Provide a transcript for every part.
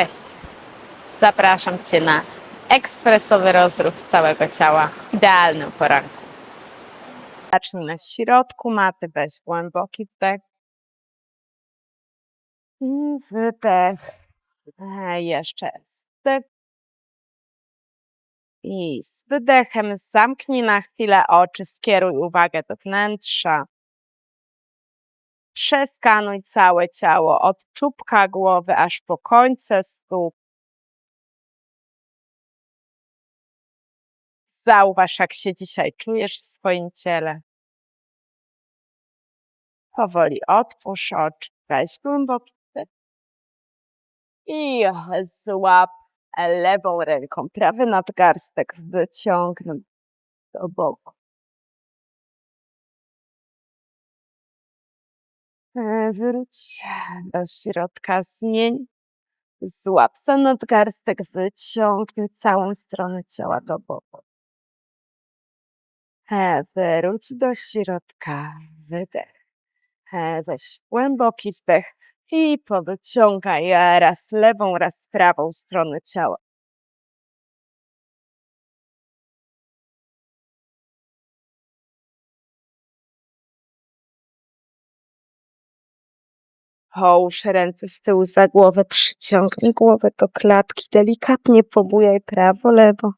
Cześć! Zapraszam Cię na ekspresowy rozruch całego ciała, idealny o poranku. Zacznij na środku maty, weź głęboki wdech i wydech. Jeszcze wdech. I z wydechem zamknij na chwilę oczy, skieruj uwagę do wnętrza. Przeskanuj całe ciało od czubka głowy aż po końce stóp. Zauważ, jak się dzisiaj czujesz w swoim ciele. Powoli otwórz oczy, weź głęboki wdech. I złap lewą ręką prawy nadgarstek, wyciągnij do boku. Wróć do środka, zmień. Złap za nadgarstek, wyciągnij całą stronę ciała do boku. E, Wróć do środka, wydech. E, Weź głęboki wdech i powyciągaj raz lewą, raz prawą stronę ciała. Połóż ręce z tyłu za głowę, przyciągnij głowę do klatki, delikatnie pobujaj prawo, lewo.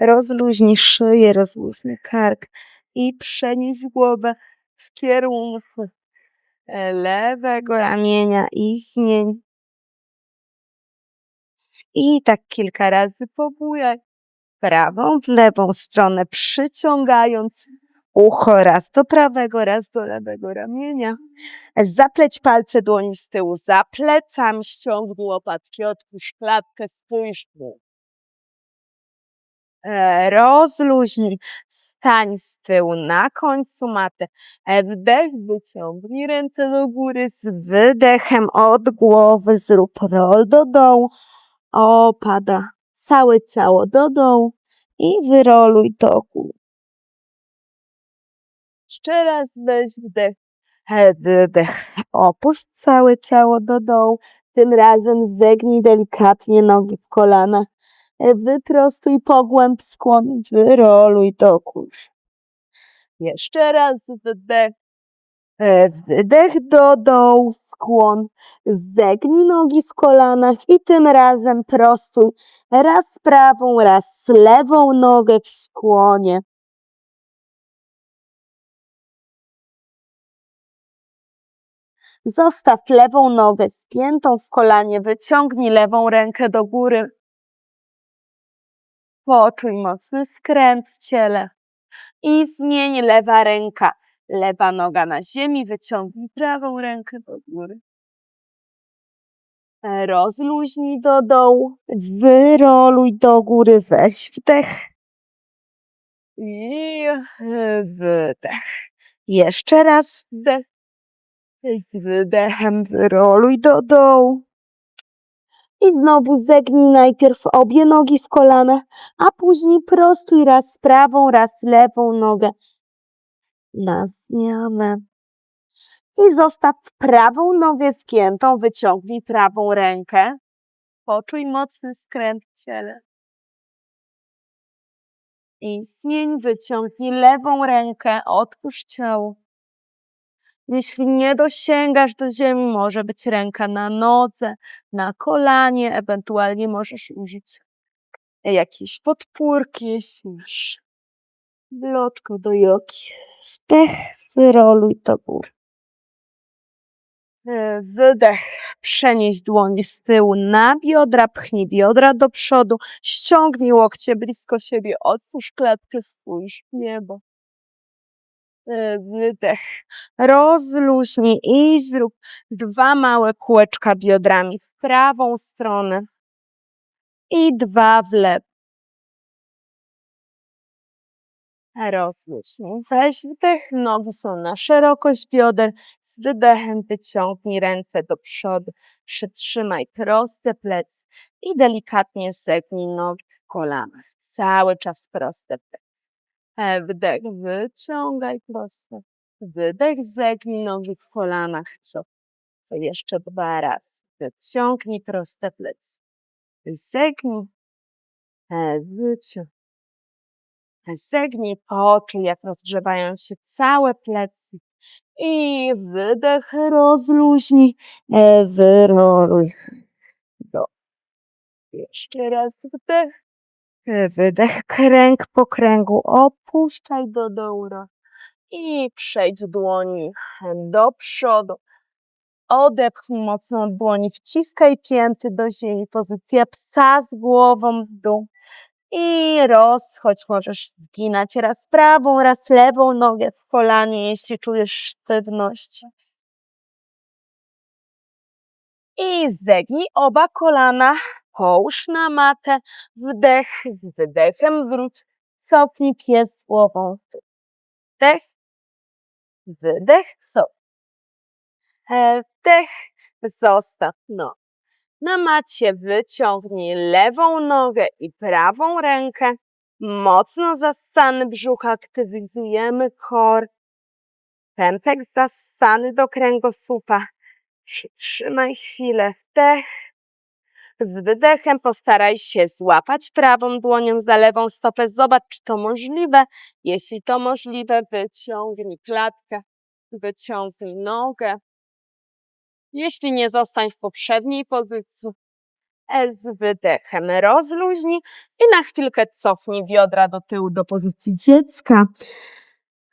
Rozluźnij szyję, rozluźnij kark i przenieś głowę w kierunku lewego ramienia i zmień. I tak kilka razy pobujaj prawą w lewą stronę, przyciągając ucho raz do prawego, raz do lewego ramienia. Zapleć palce dłoni z tyłu za plecami, ściągnij łopatki, otwórz klatkę, spójrz dół. E, Rozluźnij, stań z tyłu na końcu maty. Wdech, wyciągnij ręce do góry z wydechem od głowy, zrób roll do dołu. Opada całe ciało do dołu i wyroluj do góry. Jeszcze raz weź wdech, wydech. Opuść całe ciało do dołu. Tym razem zegnij delikatnie nogi w kolanach. E, Wyprostuj pogłęb skłon, wyroluj do góry. Jeszcze raz wdech. Wydech do dołu, skłon. Zegnij nogi w kolanach i tym razem prostuj raz prawą, raz lewą nogę w skłonie. Zostaw lewą nogę spiętą w kolanie, wyciągnij lewą rękę do góry. Poczuj mocny skręt w ciele i zmień lewa ręka. Lewa noga na ziemi, wyciągnij prawą rękę do góry. Rozluźnij do dołu, wyroluj do góry, weź wdech i wydech. Jeszcze raz wdech. Z wydechem wyroluj do dołu. I znowu zegnij najpierw obie nogi w kolanach, a później prostuj raz prawą, raz lewą nogę na zmianę. I zostaw prawą nogę zgiętą, wyciągnij prawą rękę. Poczuj mocny skręt w ciele. I zmień, wyciągnij lewą rękę, otwórz ciało. Jeśli nie dosięgasz do ziemi, może być ręka na nodze, na kolanie, ewentualnie możesz użyć jakiejś podpórki, jeśli masz bloczko do jogi. Wdech, wyroluj do góry. E, Wydech, przenieś dłonie z tyłu na biodra, pchnij biodra do przodu, ściągnij łokcie blisko siebie, otwórz klatkę, spójrz w niebo. Wydech, rozluźnij i zrób dwa małe kółeczka biodrami w prawą stronę i dwa w lewo. Rozluźnij. Weź wdech, nogi są na szerokość bioder. Z wydechem wyciągnij ręce do przodu. Przytrzymaj proste plecy i delikatnie zegnij nogi w kolanach. Cały czas proste plecy. Wdech, wyciągaj proste. Wydech, zegnij nogi w kolanach. Co? To jeszcze dwa razy. Wyciągnij proste plecy. Zegnij. E, wyciąg. Zegnij, poczuj, jak rozgrzewają się całe plecy. I wydech rozluźnij, e, wyroluj. Do. Jeszcze raz wdech. Wydech, kręg po kręgu, opuszczaj do dołu. I przejdź dłoni do przodu. Odepchnij mocno dłoni, wciskaj pięty do ziemi, pozycja psa z głową w dół. I rozchodź, możesz zginać raz prawą, raz lewą nogę w kolanie, jeśli czujesz sztywność. I zegnij oba kolana, połóż na matę, wdech z wydechem wróć, cofnij pies głową. Wdech, wydech, cofnij. E, Wdech, zostaw no. Na macie wyciągnij lewą nogę i prawą rękę. Mocno zassany brzuch, aktywizujemy kor. Pępek zassany do kręgosłupa. Przytrzymaj chwilę wdech. Z wydechem postaraj się złapać prawą dłonią za lewą stopę. Zobacz, czy to możliwe. Jeśli to możliwe, wyciągnij klatkę, wyciągnij nogę. Jeśli nie, zostań w poprzedniej pozycji. E, Z wydechem rozluźnij i na chwilkę cofnij biodra do tyłu do pozycji dziecka.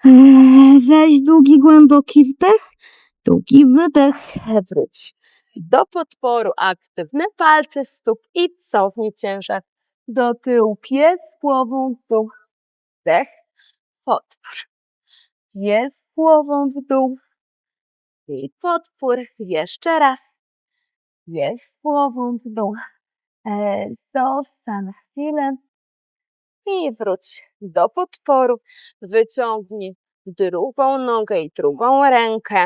Eee, Weź długi, głęboki wdech, długi wydech, wróć. Do podporu aktywne palce stóp i cofnij ciężar do tyłu. Pies głową w dół. Wdech, podpór. Pies głową w dół. I podpór jeszcze raz. Jest głową w dół. E, zostań chwilę i wróć do podporu. Wyciągnij drugą nogę i drugą rękę.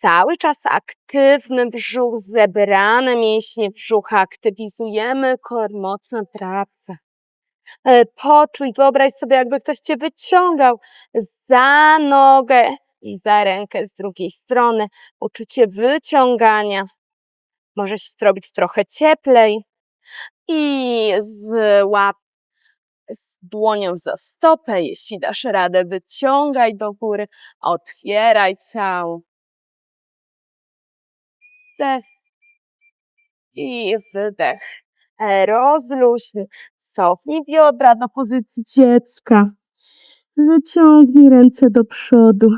Cały czas aktywny brzuch, zebrane mięśnie brzucha. Aktywizujemy kor, mocna praca. E, Poczuj, wyobraź sobie, jakby ktoś cię wyciągał za nogę i za rękę z drugiej strony. Uczucie wyciągania. Może się zrobić trochę cieplej. I złap z dłonią za stopę, jeśli dasz radę, wyciągaj do góry, otwieraj ciało. Wdech i wydech. E, Rozluźnij, cofnij biodra do pozycji dziecka. Wyciągnij ręce do przodu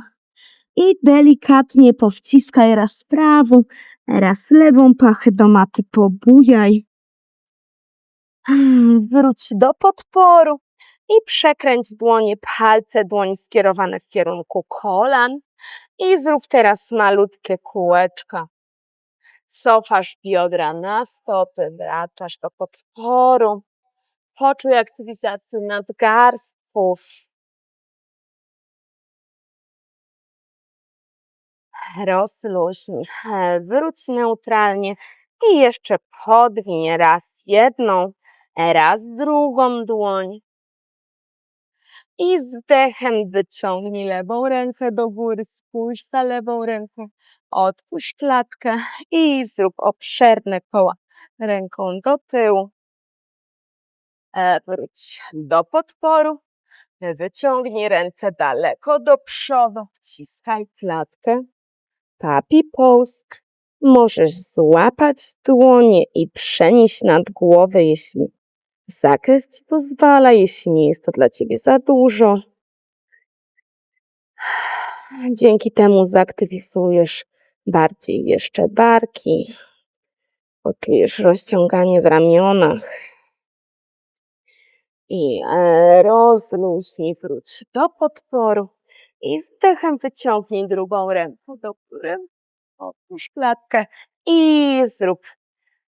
i delikatnie powciskaj raz prawą, raz lewą pachę do maty, pobujaj. Mm, Wróć do podporu i przekręć dłonie, palce dłoni skierowane w kierunku kolan i zrób teraz malutkie kółeczka. Cofasz biodra na stopy, wracasz do podporu. Poczuj aktywizację nadgarstków. Rozluźnij, wróć neutralnie i jeszcze podwiń raz jedną, raz drugą dłoń. I z wdechem wyciągnij lewą rękę do góry, spójrz za lewą ręką, otwórz klatkę i zrób obszerne koła ręką do tyłu. E, Wróć do podporu, wyciągnij ręce daleko do przodu, wciskaj klatkę, papi posk. Możesz złapać dłonie i przenieść nad głowę, jeśli zakres ci pozwala, jeśli nie jest to dla ciebie za dużo. Dzięki temu zaktywizujesz bardziej jeszcze barki, poczujesz rozciąganie w ramionach i e, rozluźnij, wróć do podporu i z wyciągnij drugą rękę do góry, otwórz klatkę i zrób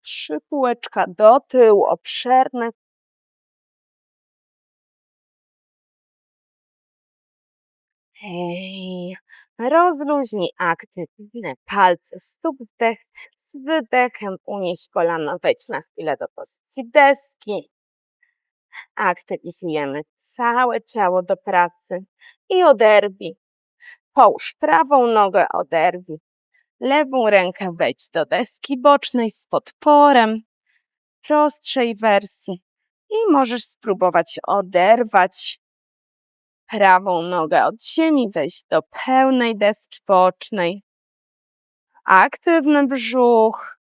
trzy kółeczka do tyłu, obszerne. Hej, rozluźnij aktywne palce stóp, wdech, z wydechem unieś kolana, wejdź na chwilę do pozycji deski. Aktywizujemy całe ciało do pracy i oderwij. Połóż prawą nogę, oderwij. Lewą rękę wejdź do deski bocznej z podporem, prostszej wersji i możesz spróbować oderwać prawą nogę od ziemi, wejść do pełnej deski bocznej. Aktywny brzuch,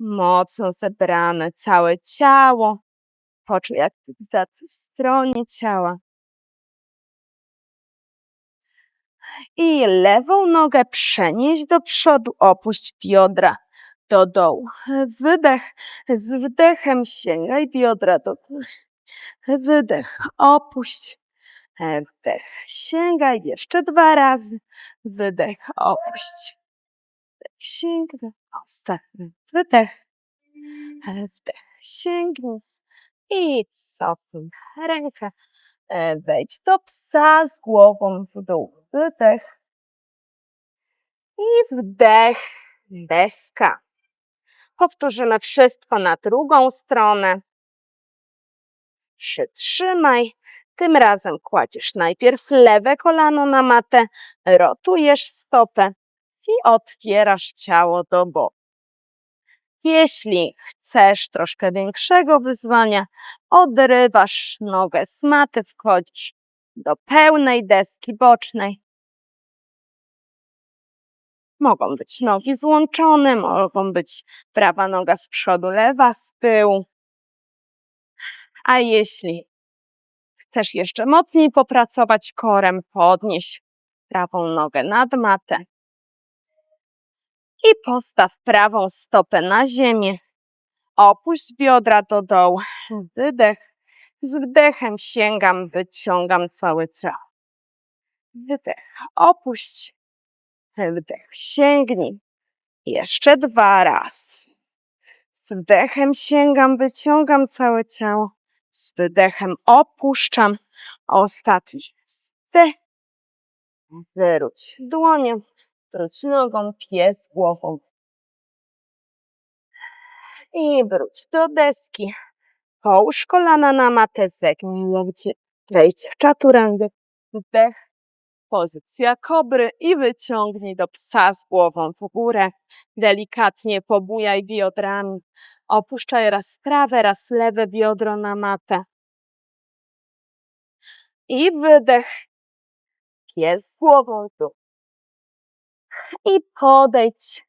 mocno zebrane całe ciało. Poczuj aktywizację w stronie ciała. I lewą nogę przenieść do przodu, opuść biodra do dołu. Wydech, z wdechem sięgaj biodra do góry. Wydech, opuść. Wdech, sięgaj jeszcze dwa razy. Wydech, opuść. Wdech, sięgnij. Ostatni wydech. Wdech, sięgnij. I cofnij rękę. Wejdź do psa z głową w dół. Wydech. I wdech. Deska. Powtórzymy wszystko na drugą stronę. Przytrzymaj. Tym razem kładziesz najpierw lewe kolano na matę, rotujesz stopę i otwierasz ciało do boku. Jeśli chcesz troszkę większego wyzwania, odrywasz nogę z maty, wchodzisz do pełnej deski bocznej. Mogą być nogi złączone, mogą być prawa noga z przodu, lewa z tyłu. A jeśli chcesz jeszcze mocniej popracować korem, podnieś prawą nogę nad matę i postaw prawą stopę na ziemię. Opuść biodra do dołu. Wydech. Z wdechem sięgam, wyciągam całe ciało. Wydech. Opuść. Wdech. Sięgnij. Jeszcze dwa raz. Z wdechem sięgam, wyciągam całe ciało. Z wydechem opuszczam. Ostatni. Wdech. Wyrzuć dłonią. Wróć nogą, pies głową. I wróć do deski. Połóż kolana na matę, zegnij łokcie. Wejdź w czaturangę. Wdech. Pozycja kobry i wyciągnij do psa z głową w górę. Delikatnie pobujaj biodrami. Opuszczaj raz prawe, raz lewe biodro na matę. I wydech. Pies z głową dół i podejdź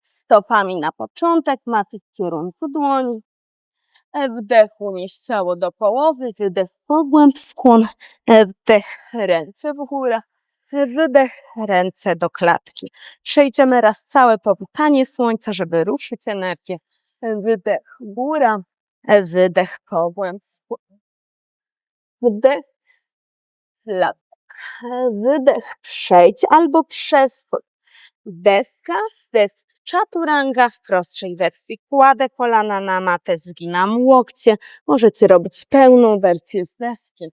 stopami na początek maty w kierunku dłoni. E, Wdech unieś ciało do połowy, wydech pogłęb skłon, E, wdech ręce w górę, wydech ręce do klatki. Przejdziemy raz całe powitanie słońca, żeby ruszyć energię. Wydech góra, E, wydech pogłęb skłon. Wdech, klatka. Wydech przejdź albo przeskocz. Deska z deski czaturanga w prostszej wersji. Kładę kolana na matę, zginam łokcie. Możecie robić pełną wersję z deski.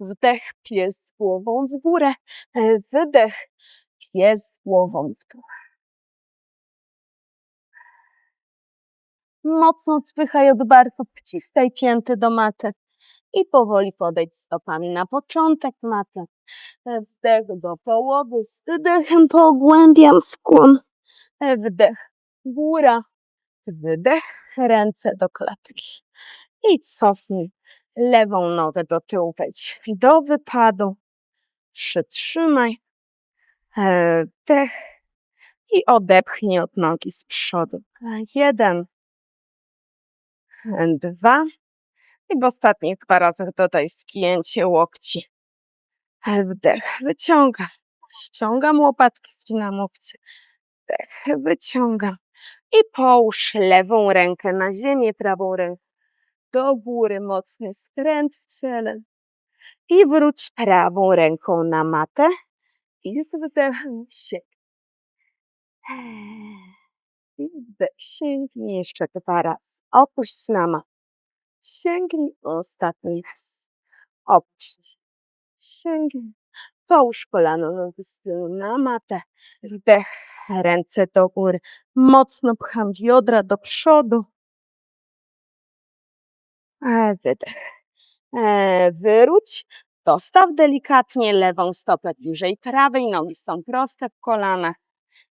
Wdech, pies głową w górę. Wydech, pies głową w dół. Mocno odpychaj od barków, wciskaj pięty do maty i powoli podejdź stopami na początek maty. Wdech do połowy, z wydechem pogłębiam skłon. Wdech, góra, wydech, ręce do klatki. I cofnij lewą nogę do tyłu, wejdź do wypadu. Przytrzymaj. Wdech i odepchnij od nogi z przodu. Jeden, dwa. I w ostatnich dwa razy dodaj skięcie łokci. Wdech, wyciągam. Ściągam łopatki, skinam łokcie. Wdech, wyciągam. I połóż lewą rękę na ziemię, prawą rękę do góry, mocny skręt w ciele. I wróć prawą ręką na matę i z wdechem sięgnij. I wdech, sięgnij jeszcze dwa razy. Opuść na matę. Sięgnij ostatni raz. Opuść. Sięgnij. Połóż kolano nogi z na matę. Wdech, ręce do góry. Mocno pcham biodra do przodu. E, Wydech. E, Wróć. Dostaw delikatnie lewą stopę bliżej prawej. Nogi są proste w kolanach.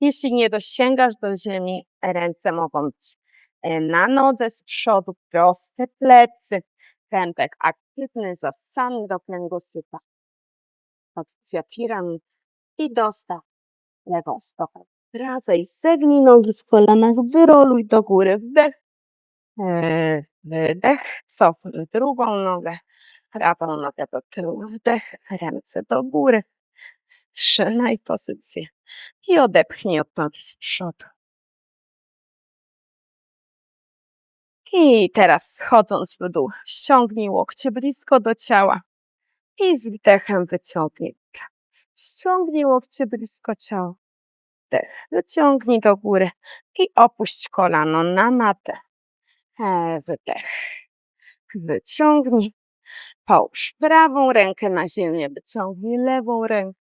Jeśli nie dosięgasz do ziemi, ręce mogą być na nodze z przodu, proste plecy, pępek aktywny, zasany do kręgosłupa. Pozycja piramid i dostaw lewą stopę prawej, zegnij nogi w kolanach, wyroluj do góry, wdech, e, wydech, cofnij drugą nogę, prawą nogę do tyłu, wdech, ręce do góry, trzymaj pozycję i odepchnij od nogi z przodu. I teraz schodząc w dół, ściągnij łokcie blisko do ciała i z wdechem wyciągnij. Ściągnij łokcie blisko ciała. Wdech, wyciągnij do góry i opuść kolano na matę. E, Wydech. Wyciągnij. Połóż prawą rękę na ziemię, wyciągnij lewą rękę.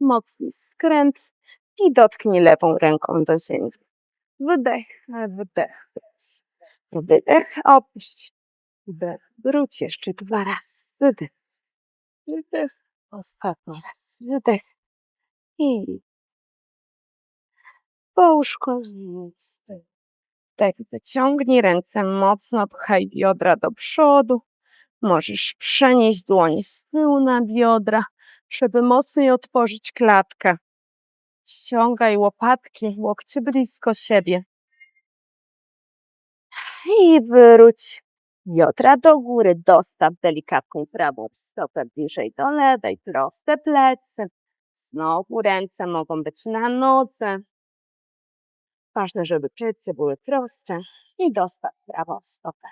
Mocny skręt i dotknij lewą ręką do ziemi. Wydech, e, wydech. Wydech, opuść. Wdech, wróć jeszcze dwa razy. Wydech. Wydech. Ostatni raz. Wydech. I połóż kolano. Tak, wyciągnij ręce mocno, pchaj biodra do przodu. Możesz przenieść dłonie z tyłu na biodra, żeby mocniej otworzyć klatkę. Ściągaj łopatki, łokcie blisko siebie. I wróć biodra do góry. Dostaw delikatną prawą stopę bliżej do lewej. Proste plecy. Znowu ręce mogą być na nodze. Ważne, żeby plecy były proste i dostaw prawą stopę.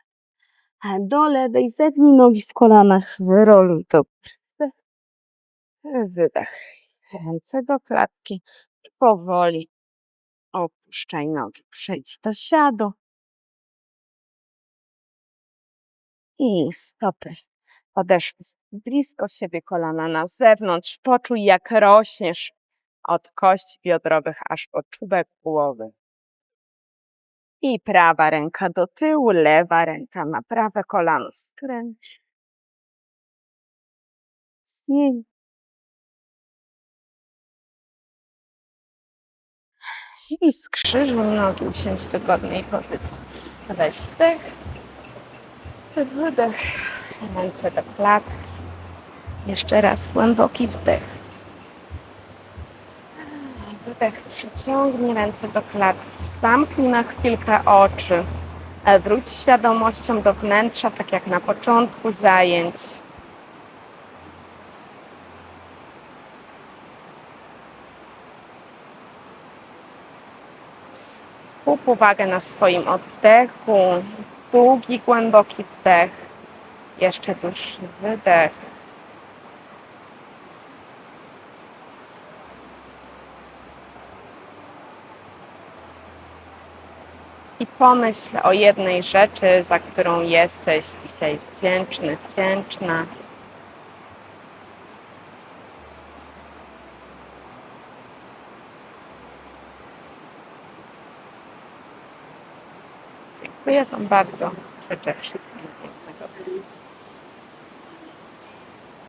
Do lewej zegnij nogi w kolanach, wyroluj góry. Wydech. Ręce do klatki. Powoli opuszczaj nogi. Przejdź do siadu. I stopy. Podeszwy blisko siebie, kolana na zewnątrz. Poczuj, jak rośniesz od kości biodrowych aż po czubek głowy. I prawa ręka do tyłu, lewa ręka na prawe kolano. Skręć. Zmień. I skrzyżuj nogi, usiądź w wygodnej pozycji. Weź wdech. Wydech. Ręce do klatki. Jeszcze raz głęboki wdech. Wydech, przyciągnij ręce do klatki, zamknij na chwilkę oczy. Wróć świadomością do wnętrza, tak jak na początku zajęć. Skup uwagę na swoim oddechu. Długi, głęboki wdech. Jeszcze dłuższy wydech. I pomyśl o jednej rzeczy, za którą jesteś dzisiaj wdzięczny, wdzięczna. Dziękuję Wam bardzo. Życzę wszystkim pięknego.